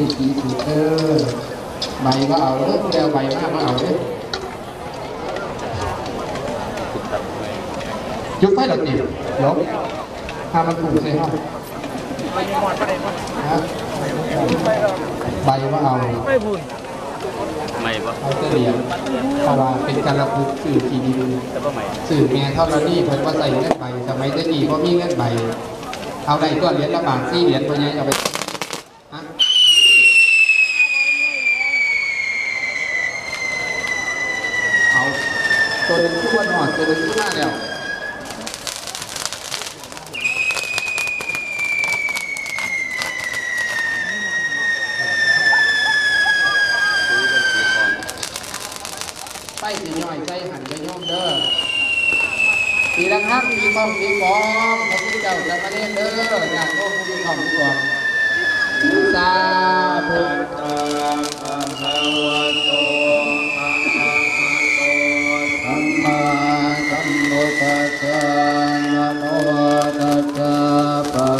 วิธีสูตรเด้อใบก็เอาเด้อผู้ใดเอาใบมากก็เอาเด้อจุดไฟดอกจิบลบถ้ามันถูกใช่ไหมฮะใบก็เอาไม่พูดไม่ปะเอาเสียงเพราะว่าเป็นการระบุสื่อทีดีสื่อเมียเท่านั้นนี่เพิ่นว่าใส่เงินใบสมัยตะกี้เพราะมีเงินใบเอาได้ก็เหรียญละบาทสี่เหรียญพราะไงเอาไปฮะเอา ตัวหนึงทุกวันหอดตัวหนึงทุกหน้าแล้วไปสิย่อยใจหันไปโยมเ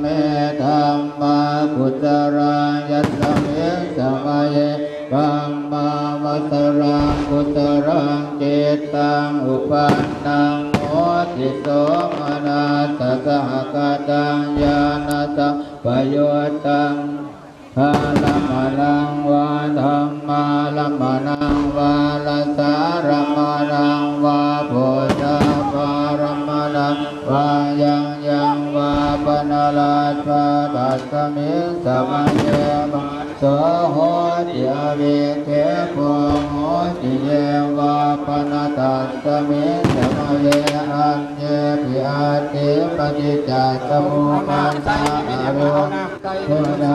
เมธัมมากุศลายัสเมสมัยปัมมาวัตรังกุศลังเจตังอุปันนังโมติโสมนาตสหกตังญาณตังปโยตังพาลมานังวาธรรมาลมานังวาลาสา วายังยังวาปนาลาชาตัสมิสมัยเยมาโสโหติอเวเทปโหติเยวาปนาตัสมิสมัยเยอันเยปิอาติปฏิจจสมุปันตาอารมณ์โทนามาอิเม